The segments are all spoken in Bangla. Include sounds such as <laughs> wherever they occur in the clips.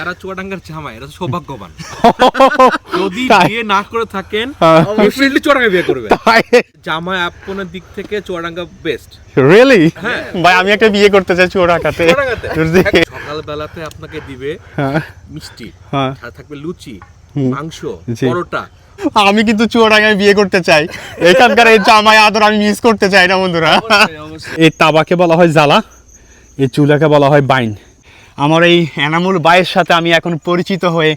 যারা চুয়াডাঙ্গার জামাই এরা তো সৌভাগ্যবান। <laughs> যদি বিয়ে না করে থাকেন হ্যাঁ। ডেফিনেটলি চুয়াডাঙ্গা বিয়ে করবে। জামাই আপনের দিক থেকে চুয়াডাঙ্গা বেস্ট রিয়েলি হ্যাঁ। ভাই আমি একটা বিয়ে করতে চাই চুয়াডাঙ্গাতে। বুঝলি? সকাল বেলাতে আপনাকে দিবে হ্যাঁ। মিষ্টি হ্যাঁ। আর থাকবে লুচি মাংস পরোটা। আমি কিন্তু চুয়াডাঙ্গায় বিয়ে করতে চাই। এখানকার এই জামাই আদর আমি মিস করতে চাই না বন্ধুরা। এই তাবাকে বলা হয় জ্বালা এই চুলাকে বলা হয় বাইন। আমার এই এনামুল বাইয়ের সাথে আমি এখন পরিচিত হয়ে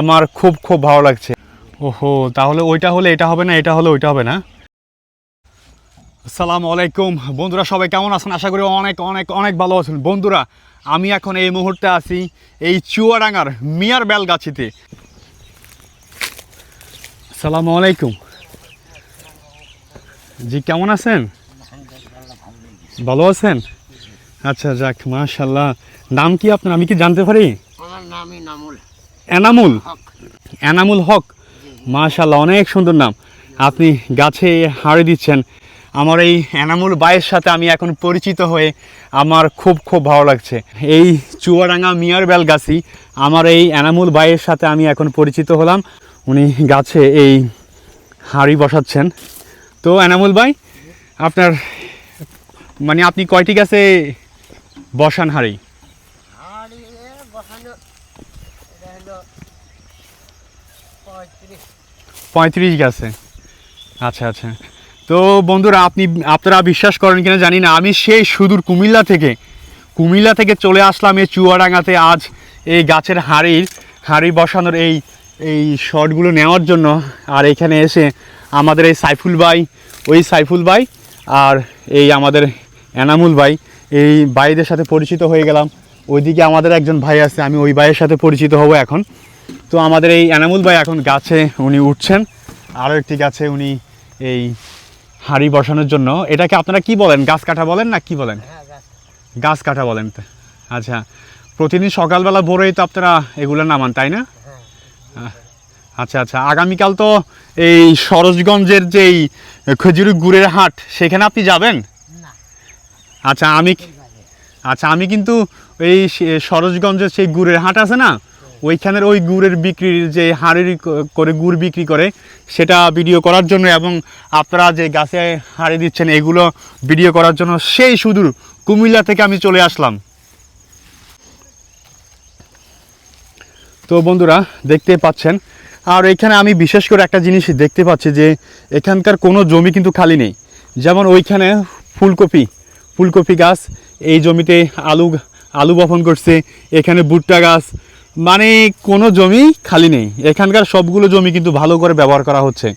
আমার খুব খুব ভালো লাগছে। ওহো, তাহলে ওইটা হলে এটা হবে না, এটা হলে ওইটা হবে না? আসসালামু আলাইকুম। বন্ধুরা, সবাই কেমন আছেন? আশা করি অনেক অনেক অনেক ভালো আছেন। বন্ধুরা, আমি এখন এই মুহূর্তে আছি এই চুয়াডাঙ্গার মিয়ার বেলগাছিতে। আসসালামু আলাইকুম। জি, কেমন আছেন? ভালো আছেন? আচ্ছা যাক মাশাল্লাহ নাম কি আপনার? আমি কি জানতে পারি? আমার এনামুল? হক। এনামুল হক? মাশাল্লাহ অনেক সুন্দর নাম। আপনি গাছে হাড়ি দিচ্ছেন। আমার এই এনামুল বাইয়ের সাথে আমি এখন পরিচিত হয়ে আমার খুব খুব ভালো লাগছে। এই চুয়াডাঙ্গা মিয়ার বেল গাছি আমার এই এনামুল বাইয়ের সাথে আমি এখন পরিচিত হলাম। উনি গাছে এই হাড়ি বসাচ্ছেন। তো এনামুল ভাই আপনার মানে আপনি কয়টি গাছে বসান হাড়ি আর এ বসানো এটা হলো পঁয়ত্রিশ পঁয়ত্রিশ গেছে। আচ্ছা আচ্ছা। তো বন্ধুরা, আপনি, আপনারা বিশ্বাস করেন কিনা জানি না। আমি সেই সুদূর কুমিল্লা থেকে কুমিল্লা থেকে চলে আসলাম এই চুয়াডাঙ্গাতে আজ এই গাছের হাড়ির, হাড়ি বসানোর এই এই শটগুলো নেওয়ার জন্য। আর এখানে এসে আমাদের এই সাইফুল ভাই, ওই সাইফুল ভাই আর এই আমাদের এনামুল ভাই, এই ভাইদের সাথে পরিচিত হয়ে গেলাম। ওইদিকে আমাদের একজন ভাই আছে, আমি ওই ভাইয়ের সাথে পরিচিত হব এখন। তো আমাদের এই এনামুল ভাই এখন গাছে উনি উঠছেন। আরও একটি গাছে উনি এই হাড়ি বসানোর জন্য। এটাকে আপনারা কি বলেন? গাছ কাটা বলেন না কি বলেন? হ্যাঁ গাছ কাটা। বলেন আচ্ছা প্রতিদিন সকালবেলা ভোরেই তো আপনারা এগুলো নামান তাই না? হ্যাঁ আচ্ছা আচ্ছা আগামীকাল তো এই সরোজগঞ্জের যেই খেজুরি গুড়ের হাট সেখানে আপনি যাবেন? আচ্ছা আমি আচ্ছা আমি কিন্তু এই সরোজগঞ্জের সেই গুড়ের হাট আছে না ওইখানের ওই গুড়ের বিক্রির যে হাড়ির করে গুড় বিক্রি করে, সেটা ভিডিও করার জন্য এবং আপনারা যে গাছে হাড়ি দিচ্ছেন, এগুলো ভিডিও করার জন্য সেই সুদূর কুমিল্লা থেকে আমি চলে আসলাম। তো বন্ধুরা, দেখতে পাচ্ছেন, আর এখানে আমি বিশেষ করে একটা জিনিস দেখতে পাচ্ছি যে, এখানকার কোনো জমি কিন্তু খালি নেই। যেমন ওইখানে ফুলকপি ফুলকপি গাছ, এই জমিতে আলু আলু বপন করছে, এখানে ভুট্টা গাছ মানে কোনো জমি খালি নেই। এখানকার সবগুলো জমি কিন্তু ভালো করে ব্যবহার করা হচ্ছে।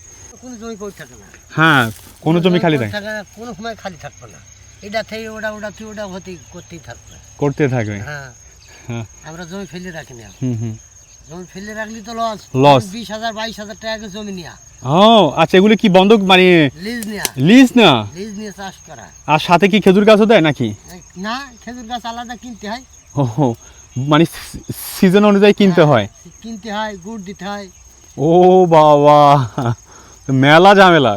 কোনো জমি পড়ে থাকে না। হ্যাঁ কোনো জমি খালি থাকে না কোনো সময় খালি থাকবে না। এটা থেকে ওটা ওটা থেকে ওটা হতে করতেই থাকবে। করতে থাকবে। হ্যাঁ। হ্যাঁ। আমরা জমি ফেলে রাখি না। জমি ফেলে রাখলি তো লস Loss। বিশ হাজার বাইশ হাজার টাকা জমি নেওয়া ও আচ্ছা এগুলো কি বন্ধক মানে লিজ নেওয়া লিজ না লিজ নিয়ে চাষ করা। আর সাথে কি খেজুর গাছও দেয় নাকি? না খেজুর গাছ আলাদা কিনতে হয়। ও মানে সিজন অনুযায়ী কিনতে হয় হ্যাঁ, কিনতে হয় গুড় দিতে হয়। ও বাবা মেলা ঝামেলা।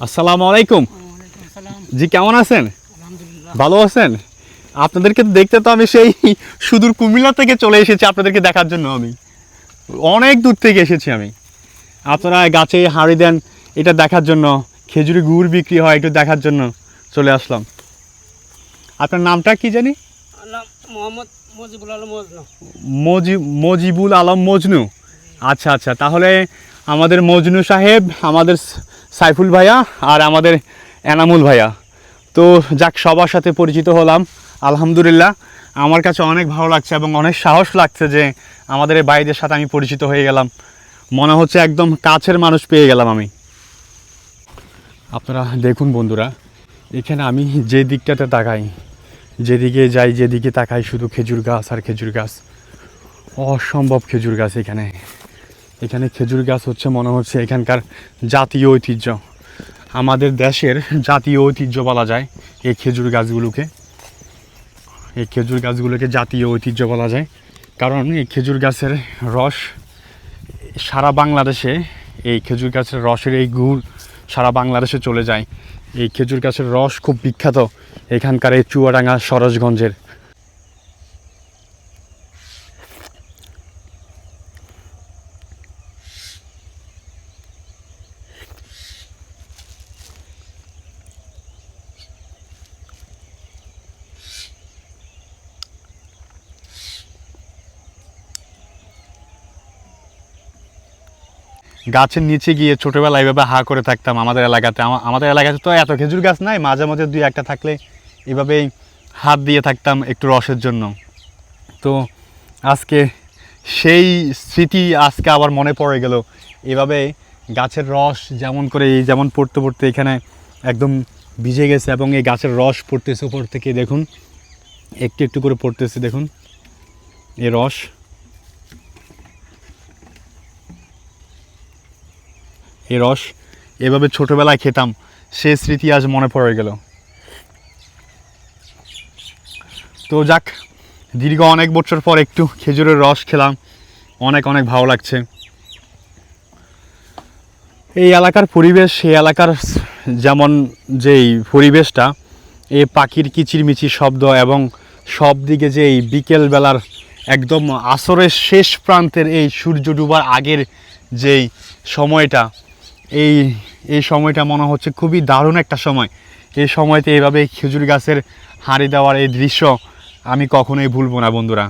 আসসালামু আলাইকুম। জি কেমন আছেন? ভালো আছেন? আপনাদেরকে দেখতে তো আমি সেই সুদূর কুমিল্লা থেকে চলে এসেছি আপনাদেরকে দেখার জন্য আমি। অনেক দূর থেকে এসেছি আমি। আপনারা গাছে হাঁড়ি দেন এটা দেখার জন্য। খেজুরি গুড় বিক্রি হয় একটু দেখার জন্য। চলে আসলাম। আপনার নামটা কি জানি? মোহাম্মদ মজিবুল আলম মজনু। মজি মজিবুল আলম মজনু। আচ্ছা আচ্ছা তাহলে আমাদের মজনু সাহেব আমাদের সাইফুল ভাইয়া আর আমাদের এনামুল ভাইয়া। তো যাক সবার সাথে পরিচিত হলাম আলহামদুলিল্লাহ। আমার কাছে অনেক ভালো লাগছে এবং অনেক সাহস লাগছে যে আমাদের এই ভাইদের সাথে আমি পরিচিত হয়ে গেলাম। মনে হচ্ছে একদম কাছের মানুষ পেয়ে গেলাম আমি। আপনারা দেখুন বন্ধুরা এখানে আমি যে দিকটাতে তাকাই, যেদিকে যাই যেদিকে তাকাই শুধু খেজুর গাছ আর খেজুর গাছ। অসম্ভব খেজুর গাছ এখানে। এখানে খেজুর গাছ হচ্ছে মনে হচ্ছে এখানকার জাতীয় ঐতিহ্য। আমাদের দেশের জাতীয় ঐতিহ্য বলা যায় এই খেজুর গাছগুলোকে। এই খেজুর গাছগুলোকে জাতীয় ঐতিহ্য বলা যায়। কারণ এই খেজুর গাছের রস সারা বাংলাদেশে এই খেজুর গাছের রসের এই গুড় সারা বাংলাদেশে চলে যায়। এই খেজুর গাছের রস খুব বিখ্যাত। এখানকার এই চুয়াডাঙ্গা সরোজগঞ্জের। গাছের নিচে গিয়ে ছোটোবেলায় এভাবে হা করে থাকতাম আমাদের এলাকাতে। আমাদের এলাকাতে তো এত খেজুর গাছ নাই, মাঝে মাঝে দুই একটা থাকলে এভাবেই হাত দিয়ে থাকতাম একটু রসের জন্য। তো আজকে সেই স্মৃতি আজকে আবার মনে পড়ে গেল। এভাবে গাছের রস যেমন করে এই যেমন পড়তে পড়তে এখানে একদম ভিজে গেছে এবং এই গাছের রস পড়তেছে উপর থেকে, দেখুন। একটু একটু করে পড়তেছে, দেখুন। এই রস। এই রস। এভাবে ছোটোবেলায় খেতাম, সে স্মৃতি আজ মনে পড়ে গেল। তো যাক, দীর্ঘ অনেক বছর পর একটু খেজুরের রস খেলাম, অনেক অনেক ভালো লাগছে। এই এলাকার পরিবেশ, এই এলাকার যেমন যেই পরিবেশটা এই পাখির কিচিরমিচির শব্দ এবং সব দিকে যে এই বিকেলবেলার একদম আসরের শেষ প্রান্তের এই সূর্য ডুবার আগের যেই সময়টা এই এই সময়টা মনে হচ্ছে খুবই দারুণ একটা সময়। এই সময়তে এইভাবে খেজুর গাছের হাঁড়ি দেওয়ার এই দৃশ্য আমি কখনোই ভুলবো না বন্ধুরা।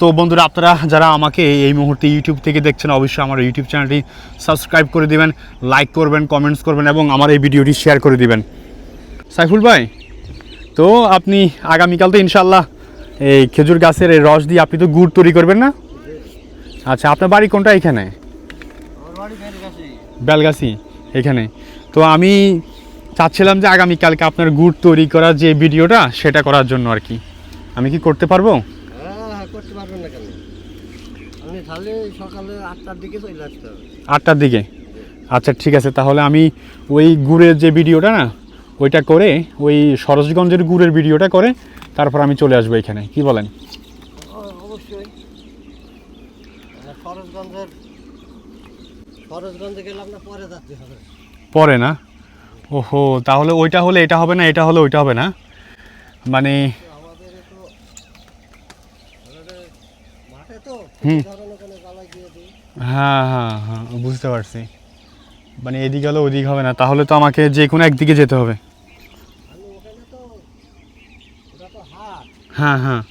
তো বন্ধুরা, আপনারা যারা আমাকে এই মুহূর্তে ইউটিউব থেকে দেখছেন, অবশ্যই আমার ইউটিউব চ্যানেলটি সাবস্ক্রাইব করে দিবেন লাইক করবেন কমেন্টস করবেন এবং আমার এই ভিডিওটি শেয়ার করে দিবেন। সাইফুল ভাই, তো আপনি আগামীকাল তো ইনশাল্লাহ এই খেজুর গাছের এই রস দিয়ে আপনি তো গুড় তৈরি করবেন না? আচ্ছা আপনার বাড়ি কোনটা এখানে? বেলগাছি এখানে। তো আমি চাচ্ছিলাম যে আগামীকালকে আপনার গুড় তৈরি করার যে ভিডিওটা সেটা করার জন্য আর কি। আমি কি করতে পারব? হ্যাঁ হ্যাঁ আটটার দিকে? আচ্ছা ঠিক আছে তাহলে আমি ওই গুড়ের যে ভিডিওটা না ওইটা করে ওই সরোজগঞ্জের গুড়ের ভিডিওটা করে তারপর আমি চলে আসব এখানে। কি বলেন অবশ্যই খরচগঞ্জের গেলে আপনার পরে যাচ্ছে হবে। পরে না? ওহো তাহলে ওইটা হলে এটা হবে না এটা হলে ওইটা হবে না? মানে হুম। হ্যাঁ হ্যাঁ হ্যাঁ বুঝতে পারছি। মানে এদিকে হলে ওদিক হবে না তাহলে তো আমাকে যে কোনো একদিকে যেতে হবে। হ্যাঁ হ্যাঁ।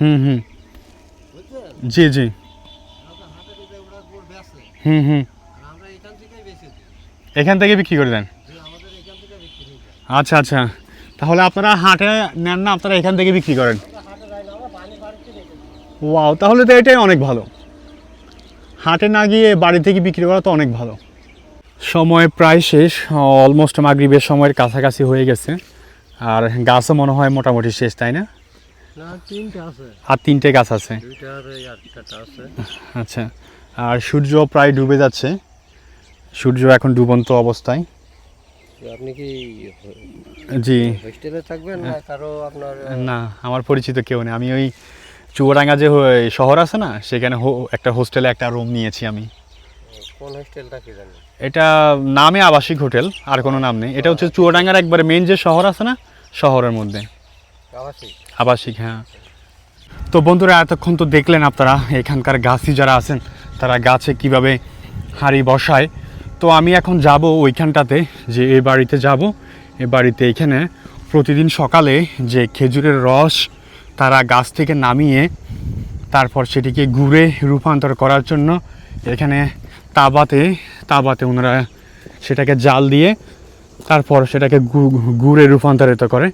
হুম হুম। জি জি ওরা তো হাটে দিতে ওরা গুড় বেচে হুম হুম। এখান থেকে বিক্রি করে দেন? আচ্ছা আচ্ছা। তাহলে আপনারা হাটে নেন না আপনারা এখান থেকে বিক্রি করেন। ওয়াও তাহলে তো এটাই অনেক ভালো। হাটে না গিয়ে বাড়ি থেকে বিক্রি করা তো অনেক ভালো। সময় প্রায় শেষ অলমোস্ট মাগরিবের সময়ের কাছাকাছি হয়ে গেছে। আর গাছও মনে হয় মোটামুটি শেষ তাই না? আর তিনটে গাছ আছে। আচ্ছা। আর সূর্য প্রায় ডুবে যাচ্ছে। সূর্য এখন ডুবন্ত অবস্থায়। আপনি কি জি। হোস্টেলে থাকবেন না কারও আপনার না আমার পরিচিত কেউ নেই। আমি ওই চুয়াডাঙ্গা যে শহর আছে না সেখানে একটা হোস্টেলে একটা রুম নিয়েছি আমি। কোন হোস্টেলটা কি জানেন? এটা নামে আবাসিক হোটেল আর কোনো নাম নেই। এটা হচ্ছে চুয়াডাঙ্গার একবারে মেন যে শহর আছে না শহরের মধ্যে। আবাসিক? আবাসিক হ্যাঁ। তো বন্ধুরা এতক্ষণ তো দেখলেন আপনারা এখানকার গাছি যারা আছেন তারা গাছে কীভাবে হাঁড়ি বসায়। তো আমি এখন যাব ওইখানটাতে যে এ বাড়িতে যাব। এ বাড়িতে এখানে প্রতিদিন সকালে যে খেজুরের রস তারা গাছ থেকে নামিয়ে তারপর সেটিকে গুড়ে রূপান্তর করার জন্য এখানে তাবাতে তাবাতে ওনারা সেটাকে জাল দিয়ে তারপর সেটাকে গুড়ে রূপান্তরিত করে।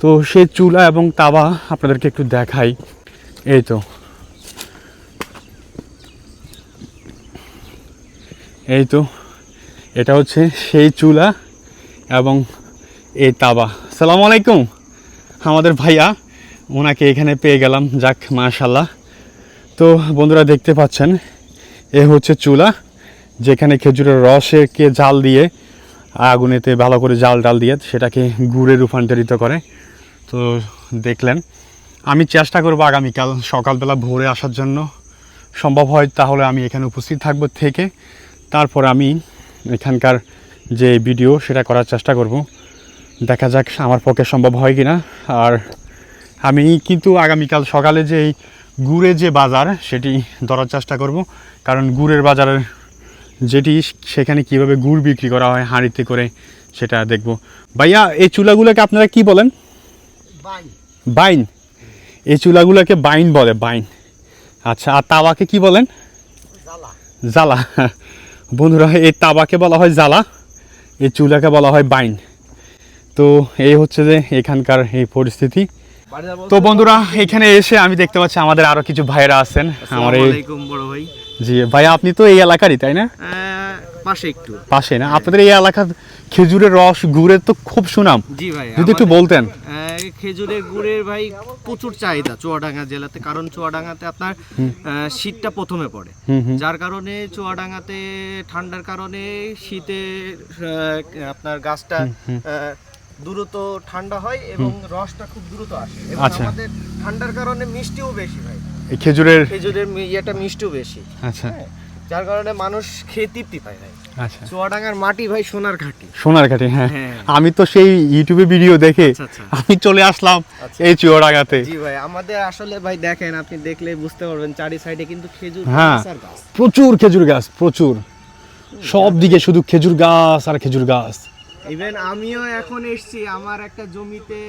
তো সেই চুলা এবং তাবা আপনাদেরকে একটু দেখাই। এই তো। এই তো, এটা হচ্ছে সেই চুলা এবং এই তাবা। সালাম আলাইকুম, আমাদের ভাইয়া, ওনাকে এখানে পেয়ে গেলাম, যাক মাশাল্লাহ তো বন্ধুরা দেখতে পাচ্ছেন, এ হচ্ছে চুলা, যেখানে খেজুরের রসেরকে জাল দিয়ে, আগুনেতে ভালো করে জাল ডাল দিয়ে সেটাকে গুড়ে রূপান্তরিত করে। তো দেখলেন, আমি চেষ্টা করব আগামীকাল সকালবেলা ভোরে আসার জন্য। সম্ভব হয় তাহলে আমি এখানে উপস্থিত থাকব থেকে। তারপর আমি এখানকার যে ভিডিও সেটা করার চেষ্টা করব। দেখা যাক আমার পক্ষে সম্ভব হয় কি না আর আমি কিন্তু আগামীকাল সকালে যে এই গুড়ের যে বাজার সেটি ধরার চেষ্টা করব। কারণ গুড়ের বাজারের যেটি সেখানে কীভাবে গুড় বিক্রি করা হয় হাঁড়িতে করে সেটা দেখব। ভাইয়া এই চুলাগুলোকে আপনারা কি বলেন? বাই বাইন। এই চুলাগুলোকে বাইন বলে বাইন। আচ্ছা আর তাওয়াকে কি বলেন? জ্বালা। বন্ধুরা এই তাবাকে বলা হয় জ্বালা এই চুলাকে বলা হয় বাইন। তো এই হচ্ছে যে এখানকার এই পরিস্থিতি। তো বন্ধুরা এখানে এসে আমি দেখতে পাচ্ছি আমাদের আরও কিছু ভাইরা আছেন। আমার এই ভাই। জি ভাইয়া আপনি তো এই এলাকারই তাই না? আহ, পাশে একটু। পাশে না? আপনাদের এই এলাকার খেজুরের রস গুড়ের তো খুব সুনাম। জি ভাই যদি একটু বলতেন। খেজুরের গুড়ের ভাই প্রচুর চাহিদা চুয়াডাঙ্গা জেলাতে কারণ চুয়াডাঙ্গাতে আপনার শীতটা প্রথমে পড়ে। যার কারণে চুয়াডাঙ্গাতে ঠান্ডার কারণে শীতে আপনার গাছটা দ্রুত ঠান্ডা হয় এবং রসটা খুব দ্রুত আসে। এবং আচ্ছা। আমাদের ঠান্ডার কারণে মিষ্টিও বেশি ভাই। খেজুরের খেজুরের ইয়েটা মিষ্টিও বেশি। আচ্ছা। হ্যাঁ, যার কারণে মানুষ খেয়ে তৃপ্তি পায় ভাই। আচ্ছা। চুয়াডাঙ্গার মাটি ভাই সোনার ঘাটি। সোনার কাঠি হ্যাঁ। হ্যাঁ। আমি তো সেই ইউটিউবে ভিডিও দেখে আচ্ছা, আচ্ছা। আমি চলে আসলাম আচ্ছা। এই চুয়াডাঙ্গাতে। জি ভাই আমাদের আসলে ভাই দেখেন আপনি দেখলে বুঝতে পারবেন চারি সাইডে কিন্তু খেজুর হ্যাঁ। প্রচুর খেজুর গাছ প্রচুর। সব দিকে শুধু খেজুর গাছ আর খেজুর গাছ। ইভেন আমিও এখন এসেছি আমার একটা জমিতে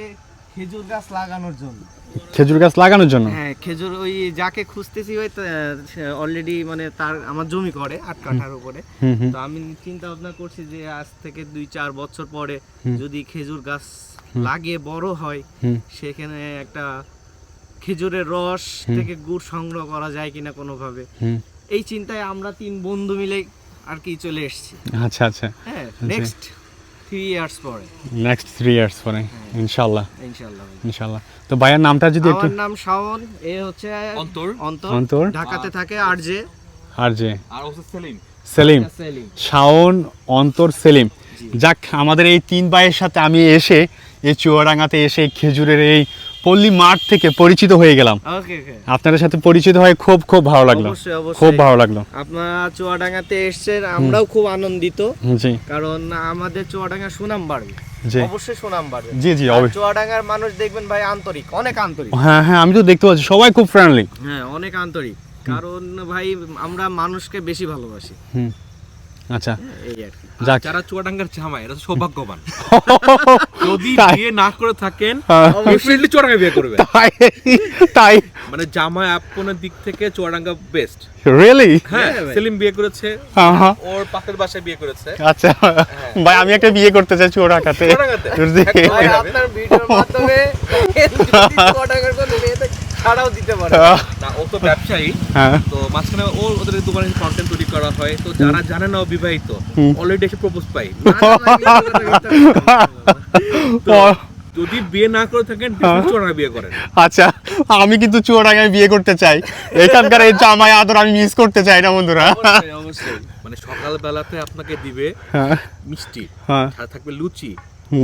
খেজুর গাছ লাগানোর জন্য। খেজুর গাছ লাগানোর জন্য? হ্যাঁ খেজুর ওই যাকে খুঁজতেছি ওই অলরেডি মানে তার আমার জমি করে আট কাঠার উপরে। তো আমি চিন্তা ভাবনা করছি যে আজ থেকে দুই চার বছর পরে যদি খেজুর গাছ লাগিয়ে বড় হয় সেখানে একটা খেজুরের রস থেকে গুড় সংগ্রহ করা যায় কিনা কোনোভাবে। এই চিন্তায় আমরা তিন বন্ধু মিলে আর কি চলে এসেছি। আচ্ছা আচ্ছা। হ্যাঁ নেক্সট থ্রি ইয়ার্স পরে। নেক্সট থ্রি ইয়ার্স পরে ইনশাল্লাহ। ইনশাল্লাহ ইনশাল্লাহ। তো ভাইয়ের নামটা যদি একটু নাম শাওন এ হচ্ছে অন্তর। ঢাকাতে থাকে আর যে আর যে আর হচ্ছে সেলিম। সেলিম। সেলিম। শাওন অন্তর সেলিম। যাক আমাদের এই তিন ভাইয়ের সাথে আমি এসে এই চুয়াডাঙ্গাতে এসে খেজুরের এই পল্লী মাঠ থেকে পরিচিত হয়ে গেলাম। আপনাদের সাথে পরিচিত হয়ে খুব খুব ভালো লাগল। খুব ভালো লাগল। আপনারা চুয়াডাঙ্গাতে এসেছেন আমরাও খুব আনন্দিত। কারণ আমাদের চুয়াডাঙ্গার সুনাম বাড়বে। অবশ্যই সুনাম বাড়বে। জি জি অবশ্যই। চুয়াডাঙ্গার মানুষ দেখবেন ভাই আন্তরিক অনেক আন্তরিক। হ্যাঁ হ্যাঁ আমি তো দেখতে পাচ্ছি সবাই খুব ফ্রেন্ডলি হ্যাঁ অনেক আন্তরিক। কারণ ভাই আমরা মানুষকে বেশি ভালোবাসি। হুম। আচ্ছা। এই আর যাক। যারা চুয়াডাঙ্গার জামাই এরা তো সৌভাগ্যবান। <laughs> যদি বিয়ে না করে থাকেন হ্যাঁ। ডেফিনেটলি চুয়াডাঙ্গা বিয়ে করবে তাই তাই। মানে জামাই আপনের দিক থেকে চুয়াডাঙ্গা বেস্ট রিয়েলি হ্যাঁ সেলিম বিয়ে করেছে হ্যাঁ হ্যাঁ। ওর পাশের বাসায় বিয়ে করেছে। আচ্ছা। ভাই আমি একটা বিয়ে করতে চাই চুয়াডাঙ্গাতে। আপনার ভিডিওর মাধ্যমে <laughs> চুয়াডাঙ্গার কোনো ছাড়াও দিতে পারে। ও তো ব্যবসায়ী হ্যাঁ। তো মাঝখানে ও ওদের দোকানে কন্টেন্ট তৈরি করা হয় তো যারা জানে না ও বিবাহিত অলরেডি এসে প্রপোজ পাই <laughs> যদি বিয়ে না করে থাকেন হ্যাঁ। চুয়াডাঙ্গা বিয়ে করেন। আচ্ছা আমি কিন্তু চুয়াডাঙ্গায় বিয়ে করতে চাই। এখানকার এই জামাই আদর আমি মিস করতে চাই না বন্ধুরা? অবশ্যই মানে সকাল বেলাতে আপনাকে দিবে হ্যাঁ। মিষ্টি থাকবে লুচি।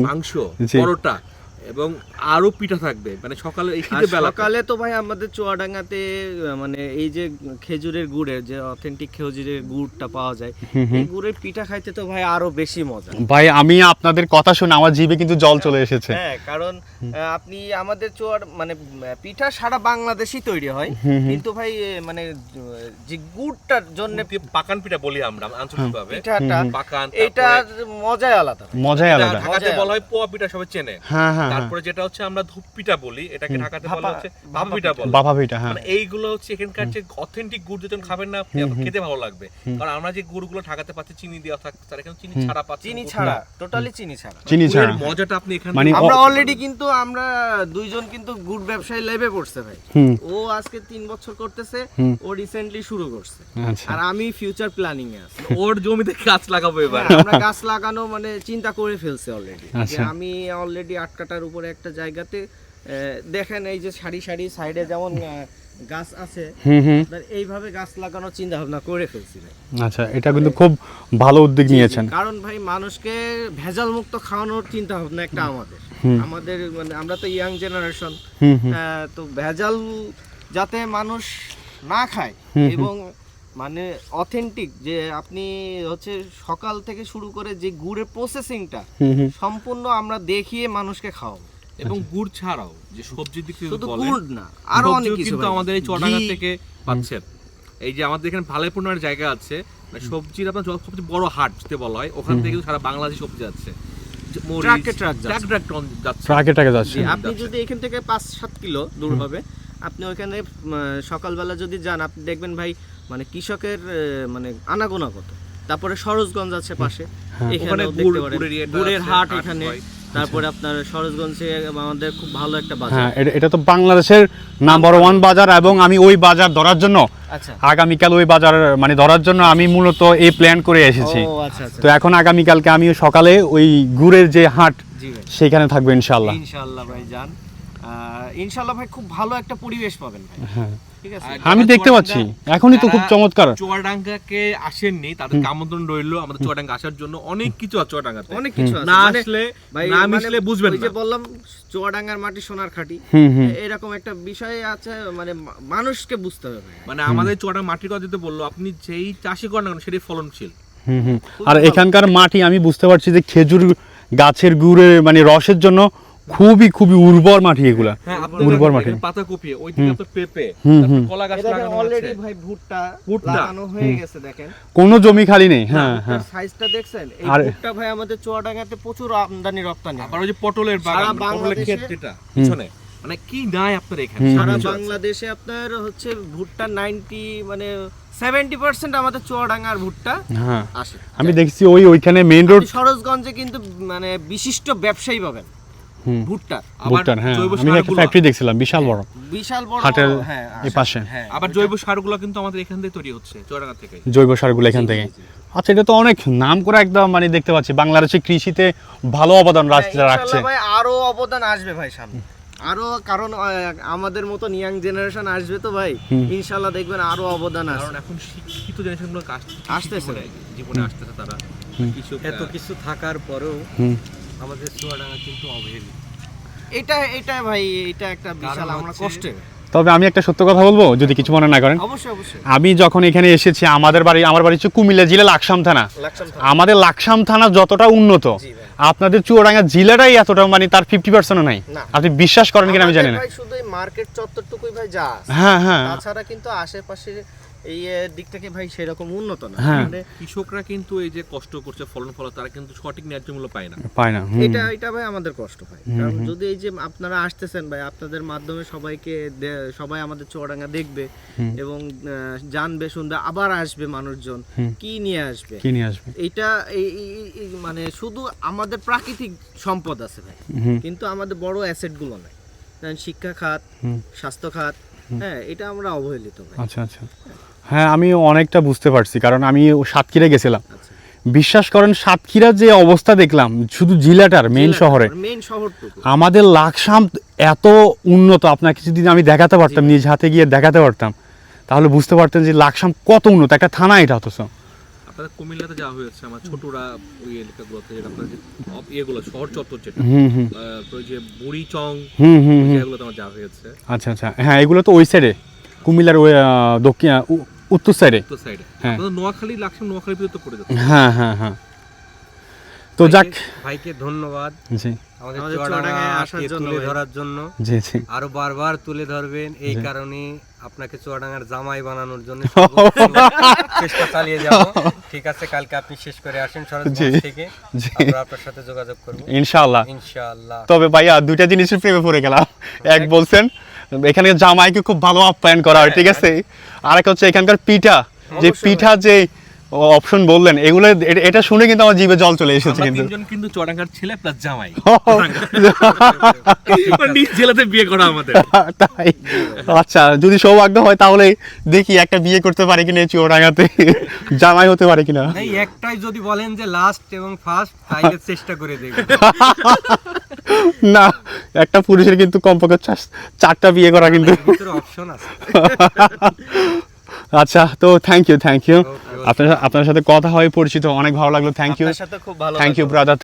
মাংস পরোটা এবং আরও পিঠা থাকবে। মানে সকালে এই আর বেলা সকালে তো ভাই আমাদের চুয়াডাঙ্গাতে মানে এই যে খেজুরের গুড়ের যে অথেন্টিক খেজুরের গুড়টা পাওয়া যায় এই গুড়ের পিঠা খাইতে তো ভাই আরও বেশি মজা। ভাই আমি আপনাদের কথা শুনে আমার জিভে কিন্তু জল চলে এসেছে। হ্যাঁ কারণ আপনি আমাদের চুয়ার মানে পিঠা সারা বাংলাদেশই তৈরি হয়। কিন্তু ভাই মানে যে গুড়টার জন্য পাকান পিঠা বলি আমরা আঞ্চলিক ভাবে পিঠাটা পাকান এটা মজাই আলাদা। মজাই আলাদা। ঢাকাতে বলা হয় পোয়া পিঠা সবাই চেনে। হ্যাঁ হ্যাঁ হ্যাঁ। তারপরে যেটা হচ্ছে আমরা ধূপ বলি এটাকে ঢাকাতে বলা হচ্ছে ভাপা ভাপা পিঠা। বলে। বাবা পিঠা হ্যাঁ। মানে এইগুলো হচ্ছে এখানকার যে অথেন্টিক গুড় যখন খাবেন না আপনি খেতে ভালো লাগবে। কারণ আমরা যে গুড়গুলো ঢাকাতে পাচ্ছি চিনি দেওয়া থাকে তার এখানে চিনি ছাড়া পাচ্ছি চিনি ছাড়া টোটালি চিনি ছাড়া। চিনি ছাড়া মজাটা আপনি এখানে মানে আমরা ও- অলরেডি কিন্তু আমরা দুইজন কিন্তু গুড ব্যবসায়ী লেবে পড়ছে ভাই। ও আজকে তিন বছর করতেছে ও রিসেন্টলি শুরু করছে। আচ্ছা। আর আমি ফিউচার প্ল্যানিং এ আছি। <laughs> ওর জমিতে গাছ লাগাবো এবার। হ্যাঁ, আমরা গাছ লাগানো মানে চিন্তা করে ফেলছে অলরেডি আচ্ছা। আমি অলরেডি আট কাটার উপরে একটা জায়গাতে দেখেন এই যে সারি সারি সাইডে যেমন গাছ আছে এইভাবে গাছ লাগানোর চিন্তা ভাবনা করে ফেলছি ভাই। আচ্ছা এটা কিন্তু খুব ভালো উদ্যোগ নিয়েছেন। কারণ ভাই মানুষকে ভেজাল মুক্ত খাওয়ানোর চিন্তা ভাবনা একটা আমাদের। আমাদের মানে আমরা তো ইয়াং জেনারেশন তো ভেজাল যাতে মানুষ না খায় এবং মানে অথেন্টিক যে আপনি হচ্ছে সকাল থেকে শুরু করে যে গুড়ের প্রসেসিংটা সম্পূর্ণ আমরা দেখিয়ে মানুষকে খাওয়াবো। এবং গুড় ছাড়াও যে সবজির দিক থেকে গুড় না আরও অনেক কিছু কিন্তু আমাদের এই চটাঙ্গা থেকে পাচ্ছেন এই যে আমাদের এখানে নামের জায়গা আছে মানে সবজির আপনার যত- সবচেয়ে বড় হাট যেতে বলা হয় ওখান থেকে কিন্তু সারা বাংলাদেশ সবজি যাচ্ছে। যে ট্রাকে ট্রাক যাচ্ছে। ট্রাক ট্রাক টন যাচ্ছে। ট্রাকে যাচ্ছে। আপনি যদি এখান থেকে পাঁচ সাত কিলো দূর হবে আপনি ওইখানে সকালবেলা যদি যান আপনি দেখবেন ভাই মানে কৃষকের মানে আনাগোনা কত? তারপরে সরোজগঞ্জ আছে পাশে। এখানে দেখতে পারেন। গুড়ের হাট এখানে। তারপরে আপনার সরোজগঞ্জে আমাদের খুব ভালো একটা বাজার। হ্যাঁ এটা তো বাংলাদেশের নাম্বার ওয়ান বাজার এবং আমি ওই বাজার ধরার জন্য আচ্ছা। আগামীকাল ওই বাজার মানে ধরার জন্য আমি মূলত এই প্ল্যান করে এসেছি। আচ্ছা আচ্ছা। তো এখন আগামীকালকে আমি সকালে ওই গুড়ের যে হাট সেখানে থাকব ইনশাল্লাহ ইনশাআল্লাহ ভাই যান। আহ, ইনশাআল্লাহ ভাই খুব ভালো একটা পরিবেশ পাবেন হ্যাঁ। আমি দেখতে পাচ্ছি। এখনই তো খুব চমৎকার। চুয়াডাঙ্গাকে আসেননি তাদেরকে আমন্ত্রণ রইল। আমাদের চুয়াডাঙ্গা আসার জন্য অনেক কিছু আছে চুয়াডাঙ্গাতে। অনেক কিছু না মানে আসলে না মানে মিশলে বুঝবেন যে বললাম চুয়াডাঙ্গার মাটি সোনার খাঁটি। হুম হুম। এ- এরকম একটা বিষয় আছে মানে মানুষকে বুঝতে হবে মানে আমাদের চুয়াডাঙ্গা মাটির কথা যদি বলল আপনি যেই চাষি করেন না সেটাই ফলনশীল। হুম হুম। আর এখানকার মাটি আমি বুঝতে পারছি যে খেজুর গাছের গুড়ের মানে রসের জন্য খুবই খুবই উর্বর মাটি এগুলা। হ্যাঁ উর্বর মাটি। পাতা কপি ওই দিকে আপনার পেঁপে কলা গাছ লাগানো অলরেডি ভাই ভুট্টা ভুট্টা। লাগানো হয়ে গেছে দেখেন। কোনো জমি খালি নেই হ্যাঁ হ্যাঁ। সাইজটা দেখছেন? এই ভুট্টা ভাই আমাদের চুয়াডাঙ্গাতে প্রচুর আমদানি রপ্তানি। আবার ওই যে পটলের বাগান মানে পটলের ক্ষেত বাংলাদেশে- যেটা পিছনে। মানে কি নাই আপনার এখানে? সারা বাংলাদেশে আপনার হচ্ছে ভুট্টা নাইনটি মানে সেভেন্টি পার্সেন্ট আমাদের চুয়াডাঙ্গার ভুট্টা হ্যাঁ। আসে। আমি দেখছি ওই ওইখানে মেইন রোড সরোজগঞ্জে কিন্তু মানে বিশিষ্ট ব্যবসায়ী পাবেন। ভুট্টার আবার হ্যাঁ। জৈব সারগুলো- ফ্যাক্টরি দেখছিলাম বিশাল বড়। বিশাল বড় হাটের হ্যাঁ এই পাশে। হ্যাঁ আবার জৈব সারগুলো কিন্তু আমাদের এখান থেকে তৈরি হচ্ছে চুয়াডাঙ্গা থেকে। জৈব সারগুলো এখান থেকে। আচ্ছা এটা তো অনেক নাম করে একদম মানে দেখতে পাচ্ছি বাংলাদেশের কৃষিতে ভালো অবদান রাখছে হ্যাঁ, রাখছে। ভাই আরও অবদান আসবে ভাই সামনে। আরও কারণ আমাদের মতো ইয়াং জেনারেশন আসবে তো ভাই। ইনশাল্লাহ দেখবেন আরও অবদান কারণ আসবে এখন শিক্ষিত জেনারেশনগুলো আসতেছে। জীবনে আসতেছে তারা। কিছু এত কিছু থাকার পরেও আমাদের চুয়াডাঙ্গা কিন্তু অবহেলিত এটা এটা ভাই এটা একটা বিশাল আমরা কষ্টের। তবে আমি একটা সত্য কথা বলব যদি কিছু মনে না করেন। অবশ্যই অবশ্যই। আমি যখন এখানে এসেছি আমাদের বাড়ি আমার বাড়ি হচ্ছে কুমিল্লা জেলা লাকসাম থানা। আমাদের লাকসাম থানা যতটা উন্নত আপনাদের চুয়াডাঙ্গা জেলাটাই এতটা মানে তার ফিফটি পার্সেন্টও নাই। আপনি বিশ্বাস করেন কিনা আমি জানি না। শুধু মার্কেট চত্বরটুকুই ভাই যা হ্যাঁ হ্যাঁ। তাছাড়া কিন্তু আশেপাশে এই এ, দিক থেকে ভাই সেরকম উন্নত না। হ্যাঁ। মানে কৃষকরা কিন্তু এই যে কষ্ট করছে ফলন ফল তারা কিন্তু সঠিক ন্যায্য মূল্য পায় না। পায় না এটা এটা ভাই আমাদের কষ্ট ভাই। কারণ যদি এই যে আপনারা আসতেছেন ভাই আপনাদের মাধ্যমে সবাইকে সবাই আমাদের দেখবে এবং জানবে শুনবে আবার আসবে মানুষজন কি নিয়ে আসবে? কি নিয়ে আসবে? এইটা এই- মানে শুধু আমাদের প্রাকৃতিক সম্পদ আছে ভাই। কিন্তু আমাদের বড় অ্যাসেটগুলো নাই। শিক্ষা খাত স্বাস্থ্য খাত হ্যাঁ এটা আমরা অবহেলিত ভাই। আচ্ছা আচ্ছা। হ্যাঁ আমি অনেকটা বুঝতে পারছি কারণ আমি সাতক্ষীরা গেছিলাম। বিশ্বাস করেন সাতক্ষীরার যে অবস্থা দেখলাম শুধু জেলাটার মেইন শহরে। আমাদের লাকসাম এত উন্নত আপনাকে যদি আমি দেখাতে পারতাম নিজ হাতে গিয়ে দেখাতে পারতাম তাহলে বুঝতে পারতেন যে লাকসাম কত উন্নত একটা থানা এটা অথচ। আপনাদের কুমিল্লাতে যাওয়া হয়েছে আমার ছোটরা ওই এলাকাগুলোতে যেটা ইয়েগুলো শহর চত্বর যেটা হুম হুম। তো যে বুড়ি চং। আমার যাওয়া হয়েছে। আচ্ছা আচ্ছা। হ্যাঁ এগুলো তো ওই সাইডে কুমিল্লার ওই দক্ষিণ উত্তর সাইডে উত্তর সাইডে হ্যাঁ। নোয়াখালী লাকসাম নোয়াখালী ভিতর তো পড়ে যাচ্ছে। হ্যাঁ হ্যাঁ হ্যাঁ। তো যাক। ভাইকে ধন্যবাদ। জি। আমাদের চুয়াডাঙ্গায় আসার জন্য তুলে ধরার জন্য। জি জি। আরও বারবার তুলে ধরবেন। এই কারণে আপনাকে চুয়াডাঙ্গার জামাই বানানোর জন্য <laughs> চেষ্টা চালিয়ে যাব। ঠিক আছে কালকে আপনি শেষ করে আসেন সরজগঞ্জ থেকে। আমরা আপনার সাথে যোগাযোগ করব। ইনশাআল্লাহ। ইনশাআল্লাহ। তবে ভাইয়া দুইটা জিনিসের প্রেমে পড়ে গেলাম। এক বলছেন এখানে জামাইকে খুব ভালো আপ্যায়ন করা হয় ঠিক আছে? আরেক হচ্ছে এখানকার পিঠা। যে পিঠা যে অপশন বললেন এগুলো এটা শুনে কিন্তু আমার জিভে জল চলে এসেছে কিন্তু। তিনজন কিন্তু চুয়াডাঙ্গার ছেলে প্লাস জামাই। নিজ জেলাতে বিয়ে করা আমাদের। তাই। আচ্ছা যদি সৌভাগ্য হয় তাহলে দেখি একটা বিয়ে করতে পারি কিনা চুয়াডাঙ্গাতে। জামাই হতে পারে কিনা। এই একটাই যদি বলেন যে লাস্ট এবং ফার্স্ট তাইলে চেষ্টা করে দেখবেন <laughs> না একটা পুরুষের কিন্তু কমপক্ষে চারটা বিয়ে করা কিন্তু অপশন আছে। <laughs> আচ্ছা তো থ্যাংক ইউ থ্যাংক ইউ. আপনার আপনার সাথে কথা হয়ে পরিচিত অনেক ভালো লাগল thank you thank you brother